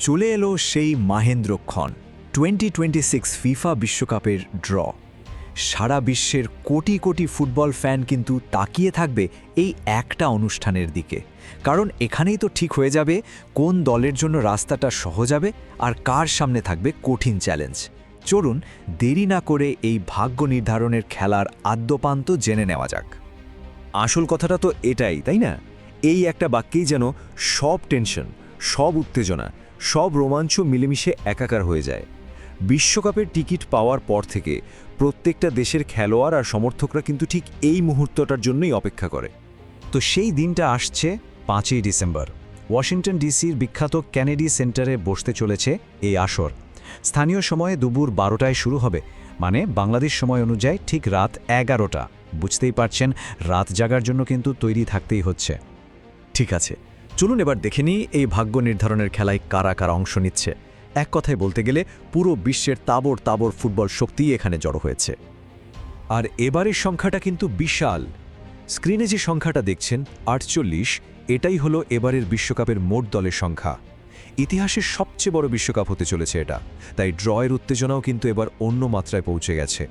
চলে এলো সেই মাহেন্দ্রক্ষণ টোয়েন্টি টোয়েন্টি সিক্স ফিফা বিশ্বকাপের ড্র। সারা বিশ্বের কোটি কোটি ফুটবল ফ্যান কিন্তু তাকিয়ে থাকবে এই একটা অনুষ্ঠানের দিকে। কারণ এখানেই তো ঠিক হয়ে যাবে কোন দলের জন্য রাস্তাটা সহজ হবে আর কার সামনে থাকবে কঠিন চ্যালেঞ্জ। চলুন দেরি না করে এই ভাগ্য নির্ধারণের খেলার আদ্যপান্ত জেনে নেওয়া যাক। আসল কথাটা তো এটাই, তাই না? এই একটা বাক্যেই যেন সব টেনশন, সব উত্তেজনা সব রোমাঞ্চ মিলেমিশে একাকার হয়ে যায়। বিশ্বকাপের টিকিট পাওয়ার পর থেকে প্রত্যেকটা দেশের খেলোয়াড় আর সমর্থকরা কিন্তু ঠিক এই মুহূর্তটার জন্যই অপেক্ষা করে। তো সেই দিনটা আসছে পাঁচই ডিসেম্বর। ওয়াশিংটন ডিসির বিখ্যাত ক্যানেডি সেন্টারে বসতে চলেছে এই আসর। স্থানীয় সময়ে দুপুর বারোটায় শুরু হবে মানে বাংলাদেশ সময় অনুযায়ী ঠিক রাত এগারোটা। বুঝতেই পারছেন, রাত জাগার জন্য কিন্তু তৈরি থাকতেই হচ্ছে। ঠিক আছে। চলুন এবার দেখে নিই এই ভাগ্য নির্ধারণের খেলায় কারা কারা অংশ নিচ্ছে। এক কথায় বলতে গেলে পুরো বিশ্বের তাবর তাবর ফুটবল শক্তিই এখানে জড়ো হয়েছে। আর এবারের সংখ্যাটা কিন্তু বিশাল। স্ক্রিনে যে সংখ্যাটা দেখছেন, আটচল্লিশ, এটাই হলো এবারের বিশ্বকাপের মোট দলের সংখ্যা। ইতিহাসের সবচেয়ে বড় বিশ্বকাপ হতে চলেছে এটা। তাই ড্রয়ের উত্তেজনাও কিন্তু এবার অন্য মাত্রায় পৌঁছে গেছে।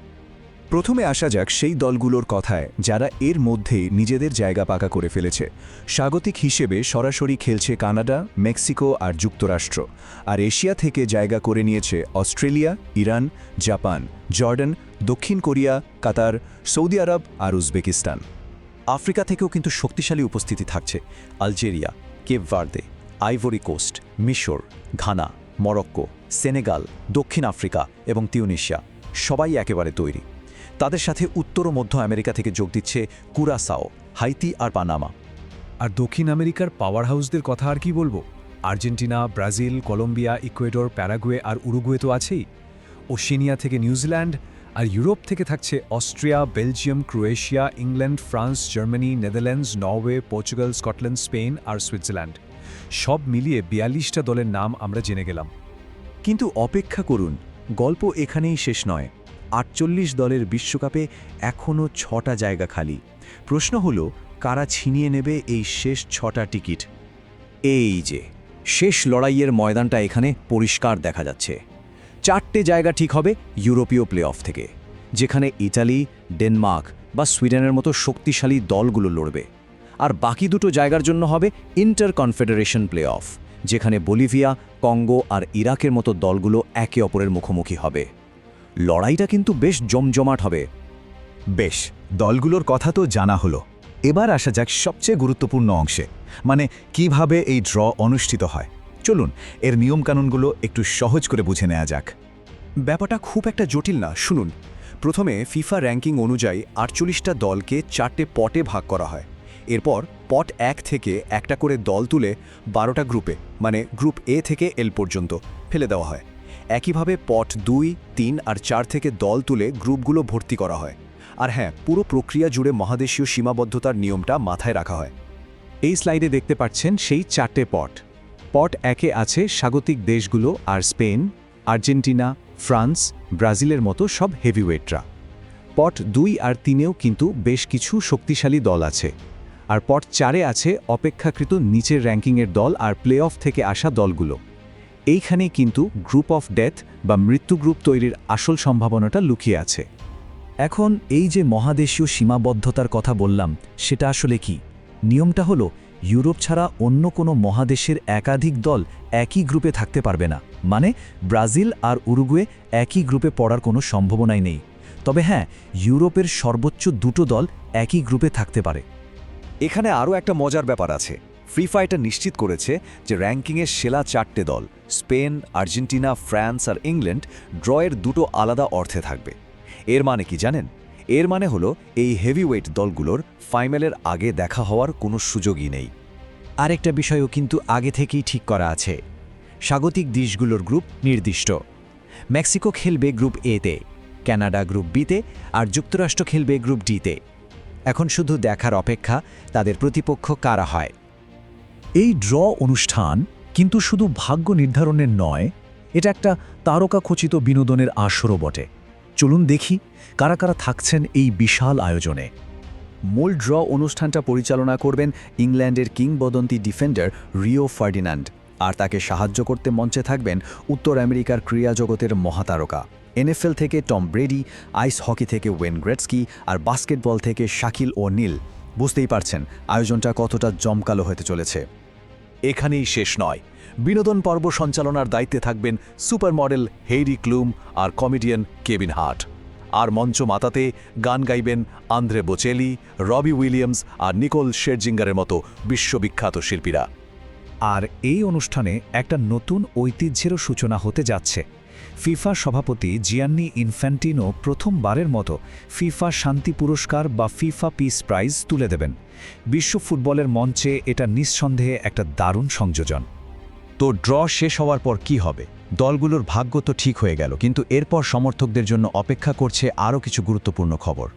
প্রথমে আসা যাক সেই দলগুলোর কথায়, যারা এর মধ্যেই নিজেদের জায়গা পাকা করে ফেলেছে। স্বাগতিক হিসেবে সরাসরি খেলছে কানাডা, মেক্সিকো আর যুক্তরাষ্ট্র। আর এশিয়া থেকে জায়গা করে নিয়েছে অস্ট্রেলিয়া, ইরান, জাপান, জর্ডান, দক্ষিণ কোরিয়া, কাতার, সৌদি আরব আর উজবেকিস্তান। আফ্রিকা থেকেও কিন্তু শক্তিশালী উপস্থিতি থাকছে। Algeria, Cape Verde, Ivory Coast, মিশর, ঘানা, মরক্কো, সেনেগাল, দক্ষিণ আফ্রিকা এবং তিউনিশিয়া। সবাই একেবারে তৈরি। তাদের সাথে উত্তর ও মধ্য আমেরিকা থেকে যোগ দিচ্ছে কুরাসাও হাইতি আর পানামা। আর দক্ষিণ আমেরিকার পাওয়ার হাউসদের কথা আর কি বলব? Argentina Brazil Colombia Ecuador Paraguay আর উরুগুয়ে তো আছেই। ওশেনিয়া থেকে নিউজিল্যান্ড আর ইউরোপ থেকে থাকছে Austria Belgium Croatia England France Germany Netherlands Norway Portugal Scotland Spain আর সুইজারল্যান্ড সব মিলিয়ে বিয়াল্লিশটা দলের নাম আমরা জেনে গেলাম। কিন্তু অপেক্ষা করুন গল্প এখানেই শেষ নয়। আটচল্লিশ দলের বিশ্বকাপে এখনও ছটা জায়গা খালি। প্রশ্ন হল, কারা ছিনিয়ে নেবে এই শেষ ছটা টিকিট? এই যে, শেষ লড়াইয়ের ময়দানটা এখানে পরিষ্কার দেখা যাচ্ছে। চারটে জায়গা ঠিক হবে ইউরোপীয় প্লে অফ থেকে, যেখানে ইটালি, ডেনমার্ক বা সুইডেনের মতো শক্তিশালী দলগুলো লড়বে। আর বাকি দুটো জায়গার জন্য হবে ইন্টার কনফেডারেশন প্লে অফ যেখানে বলিভিয়া, কঙ্গো আর ইরাকের মতো দলগুলো একে অপরের মুখোমুখি হবে। লড়াইটা কিন্তু বেশ জমজমাট হবে। বেশ, দলগুলোর কথা তো জানা হলো। এবার আসা যাক সবচেয়ে গুরুত্বপূর্ণ অংশে। মানে কীভাবে এই ড্র অনুষ্ঠিত হয়? চলুন, এর নিয়মকানুনগুলো একটু সহজ করে বুঝে নেওয়া যাক। ব্যাপারটা খুব একটা জটিল না, শুনুন। প্রথমে ফিফা র্যাঙ্কিং অনুযায়ী আটচল্লিশটা দলকে চারটে পটে ভাগ করা হয়। এরপর পট এক থেকে একটা করে দল তুলে বারোটা গ্রুপে মানে গ্রুপ এ থেকে এল পর্যন্ত, ফেলে দেওয়া হয়। একইভাবে পট দুই, তিন আর চার থেকে দল তুলে গ্রুপগুলো ভর্তি করা হয়। আর হ্যাঁ পুরো প্রক্রিয়া জুড়ে মহাদেশীয় সীমাবদ্ধতার নিয়মটা মাথায় রাখা হয়। এই স্লাইডে দেখতে পাচ্ছেন সেই চারটে পট। পট একে আছে স্বাগতিক দেশগুলো আর স্পেন, আর্জেন্টিনা, ফ্রান্স, ব্রাজিলের মতো সব হেভিওয়েটরা। পট দুই আর তিনেও কিন্তু বেশ কিছু শক্তিশালী দল আছে। আর পট চারে আছে অপেক্ষাকৃত নিচের র্যাঙ্কিংয়ের দল আর প্লে অফ থেকে আসা দলগুলো। এইখানে কিন্তু গ্রুপ অফ ডেথ বা মৃত্যু গ্রুপ তৈরির আসল সম্ভাবনাটা লুকিয়ে আছে। এখন এই যে মহাদেশীয় সীমাবদ্ধতার কথা বললাম, সেটা আসলে কি? নিয়মটা হলো, ইউরোপ ছাড়া অন্য কোনো মহাদেশের একাধিক দল একই গ্রুপে থাকতে পারবে না। মানে ব্রাজিল আর উরুগুয়ে একই গ্রুপে পড়ার কোনো সম্ভাবনাই নেই। তবে হ্যাঁ ইউরোপের সর্বোচ্চ দুটো দল একই গ্রুপে থাকতে পারে। এখানে আরও একটা মজার ব্যাপার আছে। ফ্রিফা এটা নিশ্চিত করেছে যে র্যাঙ্কিংয়ের সেরা চারটে দল, স্পেন, আর্জেন্টিনা, ফ্রান্স আর ইংল্যান্ড, ড্রয়ের দুটো আলাদা অর্থে থাকবে। এর মানে কি জানেন? এর মানে হলো এই হেভিওয়েট দলগুলোর ফাইনালের আগে দেখা হওয়ার কোনো সুযোগই নেই। আরেকটা বিষয়ও কিন্তু আগে থেকেই ঠিক করা আছে। স্বাগতিক দেশগুলোর গ্রুপ নির্দিষ্ট। মেক্সিকো খেলবে গ্রুপ এতে, কানাডা গ্রুপ বিতে আর যুক্তরাষ্ট্র খেলবে গ্রুপ ডিতে। এখন শুধু দেখার অপেক্ষা তাদের প্রতিপক্ষ কারা হয়। এই ড্র অনুষ্ঠান কিন্তু শুধু ভাগ্য নির্ধারণের নয়, এটা একটা তারকাখচিত বিনোদনের আসরও বটে। চলুন দেখি কারা কারা থাকছেন এই বিশাল আয়োজনে। মূল ড্র অনুষ্ঠানটা পরিচালনা করবেন ইংল্যান্ডের কিংবদন্তি ডিফেন্ডার রিও ফার্ডিনান্ড, আর তাকে সাহায্য করতে মঞ্চে থাকবেন উত্তর আমেরিকার ক্রীড়া জগতের মহাতারকা, এনএফএল থেকে টম ব্রেডি, আইস হকি থেকে ওয়েন গ্রেটসকি, আর বাস্কেটবল থেকে শাকিল ও নীল। বুঝতেই পারছেন আয়োজনটা কতটা জমকালো হতে চলেছে। এখানেই শেষ নয়। বিনোদন পর্ব সঞ্চালনার দায়িত্বে থাকবেন সুপার মডেল হেইরি ক্লুম আর কমেডিয়ান কেভিন হার্ট। আর মঞ্চ মাতাতে গান গাইবেন আন্দ্রে বোচেলি, রবি উইলিয়ামস আর নিকোল শেরজিঙ্গারের মতো বিশ্ববিখ্যাত শিল্পীরা। আর এই অনুষ্ঠানে একটা নতুন ঐতিহ্যেরও সূচনা হতে যাচ্ছে। ফিফা সভাপতি জিয়ান্নি ইনফ্যান্টিনো প্রথমবারের মতো ফিফা শান্তি পুরস্কার বা ফিফা পিস প্রাইজ তুলে দেবেন। বিশ্ব ফুটবলের মঞ্চে এটা নিঃসন্দেহে একটা দারুণ সংযোজন। তো ড্র শেষ হওয়ার পর কি হবে? দলগুলোর ভাগ্য তো ঠিক হয়ে গেল কিন্তু এরপর সমর্থকদের জন্য অপেক্ষা করছে আরও কিছু গুরুত্বপূর্ণ খবর।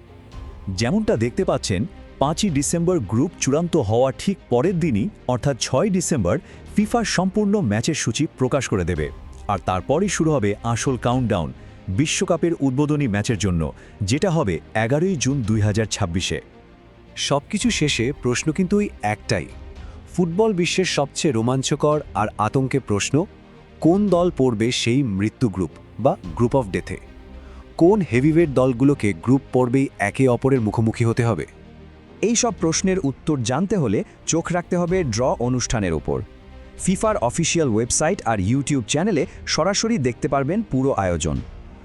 যেমনটা দেখতে পাচ্ছেন পাঁচই ডিসেম্বর গ্রুপ চূড়ান্ত হওয়া ঠিক পরের দিনই অর্থাৎ ছয় ডিসেম্বর ফিফার সম্পূর্ণ ম্যাচের সূচি প্রকাশ করে দেবে। আর তারপরই শুরু হবে আসল কাউন্টডাউন বিশ্বকাপের উদ্বোধনী ম্যাচের জন্য, যেটা হবে এগারোই জুন দুই হাজার ছাব্বিশে। সব কিছু শেষে প্রশ্ন কিন্তু ওই একটাই, ফুটবল বিশ্বের সবচেয়ে রোমাঞ্চকর আর আতঙ্কে প্রশ্ন, কোন দল পড়বে সেই মৃত্যু গ্রুপ বা গ্রুপ অফ ডেথে কোন হেভিওয়েট দলগুলোকে গ্রুপ পর্বেই একে অপরের মুখোমুখি হতে হবে? এই সব প্রশ্নের উত্তর জানতে হলে চোখ রাখতে হবে ড্র অনুষ্ঠানের ওপর ফিফার অফিসিয়াল ওয়েবসাইট আর ইউটিউব চ্যানেলে সরাসরি দেখতে পারবেন পুরো আয়োজন।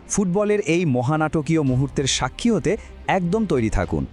ফুটবলের এই মহানাটকীয় মুহূর্তের সাক্ষী হতে একদম তৈরি থাকুন।